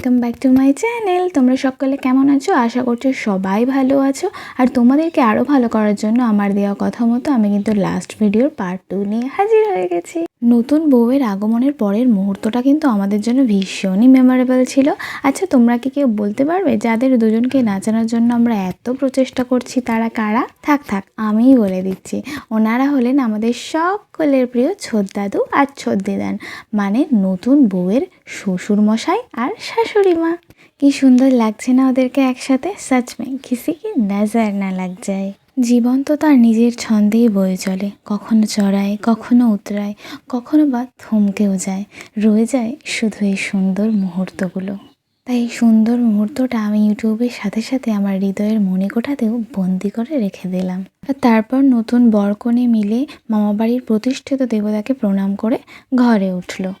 Welcome back to my channel তোমরা সকলে কেমন আছো? আশা করছ সবাই ভালো আছো। আর তোমাদেরকে আরও ভালো করার জন্য আমার দেওয়া কথা মতো আমি কিন্তু লাস্ট ভিডিওর পার্ট টু নিয়ে হাজির হয়ে গেছি। নতুন বউয়ের আগমনের পরের মুহূর্তটা কিন্তু আমাদের জন্য ভীষণই মেমোরেবল ছিল। আচ্ছা তোমরা কি কেউ বলতে পারবে যাদের দুজনকে নাচানোর জন্য আমরা এত প্রচেষ্টা করছি, তারা কারা? থাক থাক, আমিই বলে দিচ্ছি। ওনারা হলেন আমাদের সকলের প্রিয় ছোদ্দাদু আর ছোদ্দিদান মানে নতুন বউয়ের শ্বশুর মশাই আর শাশুড়ি মা কি সুন্দর লাগছে না ওদেরকে একসাথে? সচ মে কিসি কি নজর না লাগ যায়। জীবন তো তার নিজের ছন্দেই বয়ে চলে। কখনো চড়ায়, কখনো উতরায়, কখনো বা থমকেও যায়। রয়ে যায় শুধু এই সুন্দর মুহূর্তগুলো। তাই সুন্দর মুহূর্তটা আমি ইউটিউবের সাথে সাথে আমার হৃদয়ের মণিকোঠাতেও বন্দি করে রেখে দিলাম। তারপর নতুন বরকনে মিলে মামাবাড়ির প্রতিষ্ঠিত দেবতাকে প্রণাম করে ঘরে উঠল।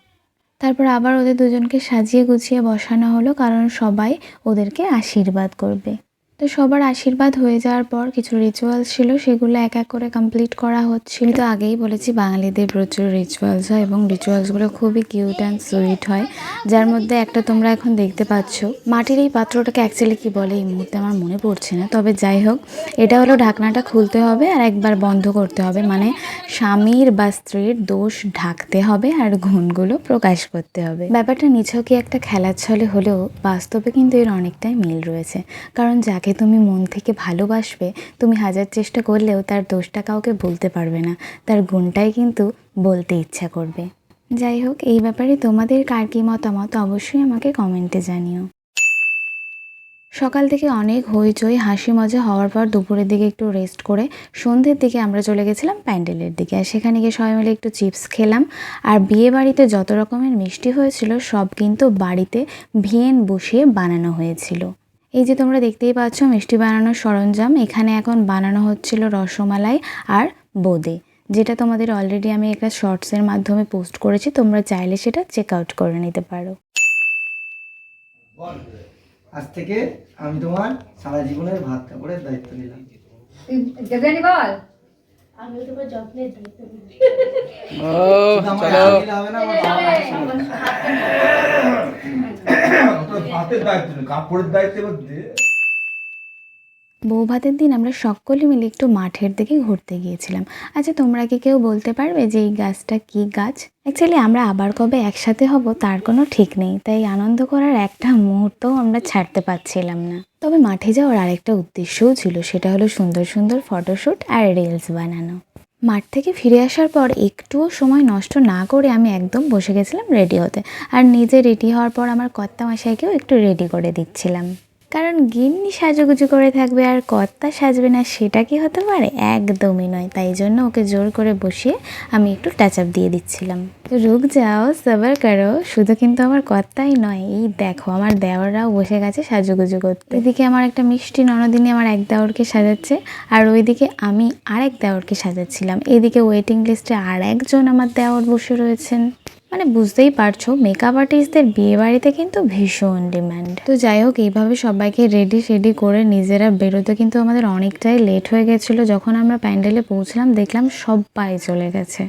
তারপর আবার ওদের দুজনকে সাজিয়ে গুছিয়ে বসানো হলো, কারণ সবাই ওদেরকে আশীর্বাদ করবে। তো সবার আশীর্বাদ হয়ে যাওয়ার পর কিছু রিচুয়ালস ছিল, সেগুলো এক এক করে কমপ্লিট করা হচ্ছিল। তো আগেই বলেছি, বাঙালিদের প্রচুর রিচুয়ালস হয় এবং রিচুয়ালসগুলো খুবই কিউট অ্যান্ড সুইট হয়। যার মধ্যে একটা তোমরা এখন দেখতে পাচ্ছ। মাটির এই পাত্রটাকে অ্যাকচুয়ালি কি বলে? এই মুহূর্তে আমার মনে পড়ছে না। তবে যাই হোক, এটা হলো ঢাকনাটা খুলতে হবে আর একবার বন্ধ করতে হবে। মানে স্বামীর বা স্ত্রীর দোষ ঢাকতে হবে আর গুণগুলো প্রকাশ করতে হবে। ব্যাপারটা নিছকই একটা খেলার ছলে হলেও বাস্তবে কিন্তু এর অনেকটাই মিল রয়েছে। কারণ যাকে তুমি মন থেকে ভালোবাসবে, তুমি হাজার চেষ্টা করলেও তার দোষটা কাউকে বলতে পারবে না। তার গুণটাই কিন্তু বলতে ইচ্ছা করবে। যাই হোক, এই ব্যাপারে তোমাদের কার কী মতামত অবশ্যই আমাকে কমেন্টে জানিও। সকাল থেকে অনেক হইচই, হাসি মজা হওয়ার পর দুপুরের দিকে একটু রেস্ট করে সন্ধ্যের দিকে আমরা চলে গেছিলাম প্যান্ডেলের দিকে। আর সেখানে গিয়ে সবাই মিলে একটু চিপস খেলাম। আর বিয়ে বাড়িতে যত রকমের মিষ্টি হয়েছিল, সব কিন্তু বাড়িতে ভিয়েন বসিয়ে বানানো হয়েছিল। এই যে তোমরা দেখতেই পাচ্ছ মিষ্টি বানানোর সরঞ্জাম। এখানে এখন বানানো হচ্ছিল রসমালাই আর বোঁদে যেটা তোমাদের অলরেডি আমি একটা শর্টসের মাধ্যমে পোস্ট করেছি। তোমরা চাইলে সেটা চেক আউট করে নিতে পারো। আজ থেকে আমি তোমার সারা জীবনের ভাত কাপড়ের দায়িত্ব নিলাম। বল। শুধু আমার হাত দিলে হবে না, আমার বাবা মায়ের সঙ্গে। ভাতের দায়িত্ব নেই কাপড়ের দায়িত্ব এবার দে বউ ভাতের দিন আমরা সকলে মিলে একটু মাঠের দিকে ঘুরতে গিয়েছিলাম। আচ্ছা তোমরা কি কেউ বলতে পারবে যে এই গাছটা কি গাছ? অ্যাকচুয়ালি আমরা আবার কবে একসাথে হব তার কোনো ঠিক নেই। তাই আনন্দ করার একটা মুহূর্তও আমরা ছাড়তে পারছিলাম না। তবে মাঠে যাওয়ার আরেকটা উদ্দেশ্যও ছিল, সেটা হলো সুন্দর সুন্দর ফটোশ্যুট আর রিলস বানানো। মাঠ থেকে ফিরে আসার পর একটুও সময় নষ্ট না করে আমি একদম বসে গেছিলাম রেডি হতে আর নিজে রেডি হওয়ার পর আমার কর্তা মশাইকেও একটু রেডি করে দিচ্ছিলাম। কারণ গিন্নি সাজুগুজু করে থাকবে আর কর্তা সাজবে না, সেটা কি হতে পারে? একদমই নয়। তাই জন্য ওকে জোর করে বসিয়ে আমি একটু টাচ আপ দিয়ে দিচ্ছিলাম। রুক যাও সবার করো। শুধু কিন্তু আমার কর্তাই নয়, এই দেখো আমার দেওয়াররাও বসে গেছে সাজুগুজু করতে। এদিকে আমার একটা মিষ্টি ননদিনী আমার এক দেওরকে সাজাচ্ছে, আর ওইদিকে আমি আরেক দেওরকে সাজাচ্ছিলাম। এদিকে ওয়েটিং লিস্টে আর একজন আমার দেওর বসে রয়েছেন। মানে বুঝতেই পারছ মেকআপ আর্টিস্টদের বিয়ে বাড়িতে কিন্তু ভীষণ ডিম্যান্ড তো যাই হোক, এইভাবে সবাইকে রেডি শেডি করে নিজেরা বেরোতে কিন্তু আমাদের অনেকটাই লেট হয়ে গেছিল। যখন আমরা প্যান্ডেলে পৌঁছলাম, দেখলাম সবাই চলে গেছে।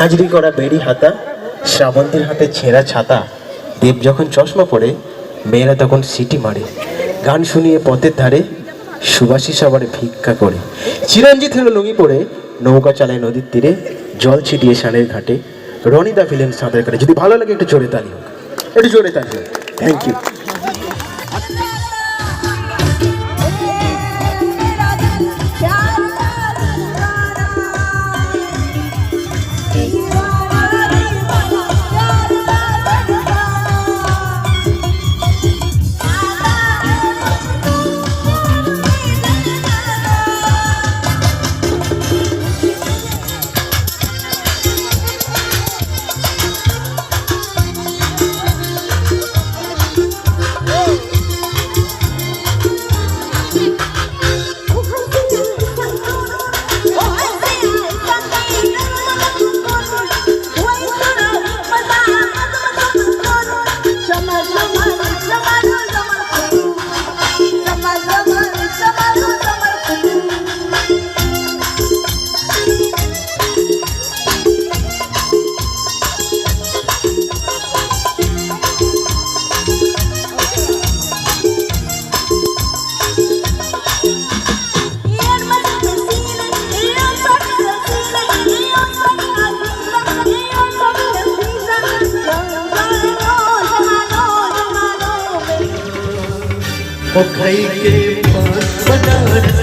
ঝাঁঝরি করা বেড়ি হাতা, শ্রাবন্তীর হাতে ছেঁড়া ছাতা। দেব যখন চশমা পরে, মেয়েরা তখন সিটি মারে। গান শুনিয়ে পথের ধারে, সুবাসী সবার ভিক্ষা করে। চিরঞ্জিত হলো লুঙ্গি পরে, নৌকা চালায় নদীর তীরে, জল ছিটিয়ে সানের ঘাটে। রনিদা ফিলেন সাঁতার কাটে। যদি ভালো লাগে একটু জোরে তালি হোক। একটু জোরে তালি হোক। থ্যাংক ইউ रखई के पास बनारस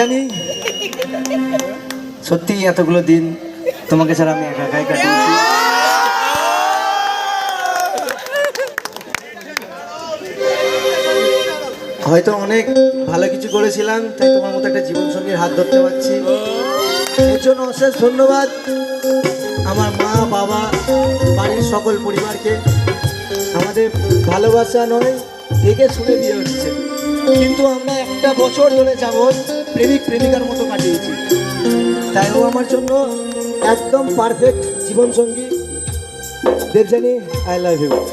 দেবজানি সত্যি এতগুলো দিন তোমাকে ছাড়া আমি একা একাই কাটিয়েছি। হয়তো অনেক ভালো কিছু করেছিলাম, তাই তোমার মতো একটা জীবন সঙ্গীর হাত ধরতে পারছি। এর জন্য অশেষ ধন্যবাদ আমার মা, বাবা, বাড়ির সকল পরিবারকে। আমাদের ভালোবাসা নয় দেখে শুনে দিয়ে হচ্ছে কিন্তু আমরা একটা বছর ধরে যাবৎ প্রেমিক, প্রেমিকার মতো কাটিয়েছি। তাই ও আমার জন্য একদম পারফেক্ট জীবনসঙ্গী। দেবজানি আই লাভ ইউ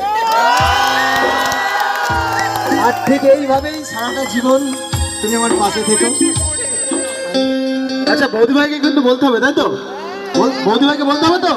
আর ঠিক এইভাবেই সারাটা জীবন তুমি আমার পাশে থেকো। আচ্ছা বৌদি ভাইকে কিন্তু বলতে হবে, তাই তো? বল- বৌদি ভাইকে বলতে হবে তো?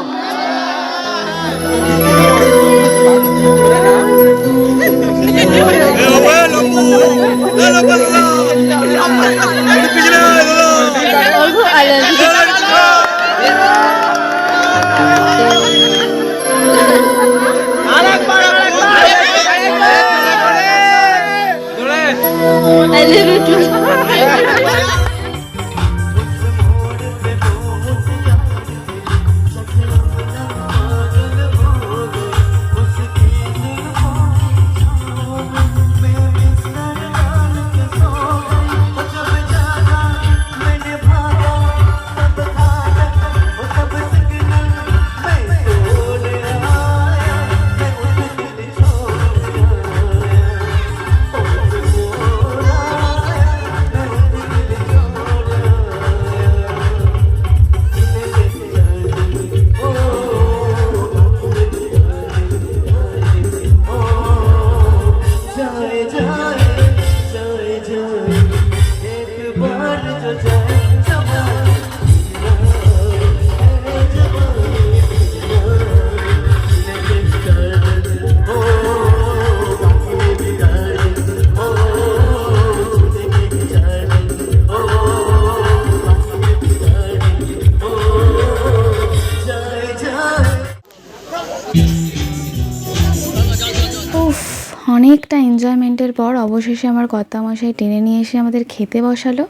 অনেকটা এনজয়মেন্টের পর অবশেষে আমার কর্তামশাই টেনে নিয়ে এসে আমাদের খেতে বসালো।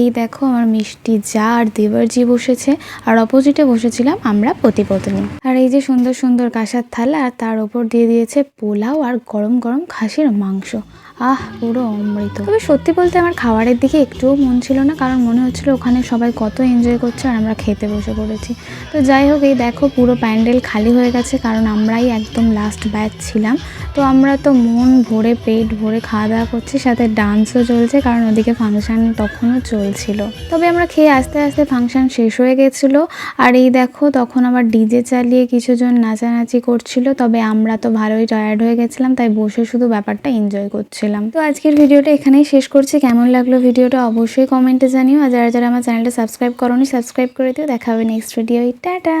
এই দেখো আমার মিষ্টি যা আর দেবারজি বসেছে, আর অপোজিটে বসেছিলাম আমরা পতিপত্নী। আর এই যে সুন্দর সুন্দর কাঁসার থালা, আর তার ওপর দিয়ে দিয়েছে পোলাও আর গরম গরম খাসির মাংস। আহ, পুরো অমৃত। তবে সত্যি বলতে আমার খাবারের দিকে একটুও মন ছিল না, কারণ মনে হচ্ছিল ওখানে সবাই কত এনজয় করছে আর আমরা খেতে বসে পড়েছি। তো যাই হোক, এই দেখো পুরো প্যান্ডেল খালি হয়ে গেছে, কারণ আমরাই একদম লাস্ট ব্যাচ ছিলাম। তো আমরা তো মন ভরে পেট ভরে খাওয়া দাওয়া করছি, সাথে ডান্সও চলছে, কারণ ওদিকে ফাংশন তখনও চলছিল। তবে আমরা খেয়ে আস্তে আস্তে ফাংশান শেষ হয়ে গেছিল। আর এই দেখো, তখন আবার ডিজে চালিয়ে কিছুজন নাচানাচি করছিল, তবে আমরা তো ভালোই টায়ার্ড হয়ে গেছিলাম, তাই বসে শুধু ব্যাপারটা এনজয় করছিলাম। তো আজকের ভিডিওটা এখানেই শেষ করছি। কেমন লাগল ভিডিওটা অবশ্যই কমেন্টে জানিও। আর যারা যারা আমার চ্যানেলটা সাবস্ক্রাইব করোনি সাবস্ক্রাইব করে দিও। দেখা হবে নেক্সট ভিডিও টাটা!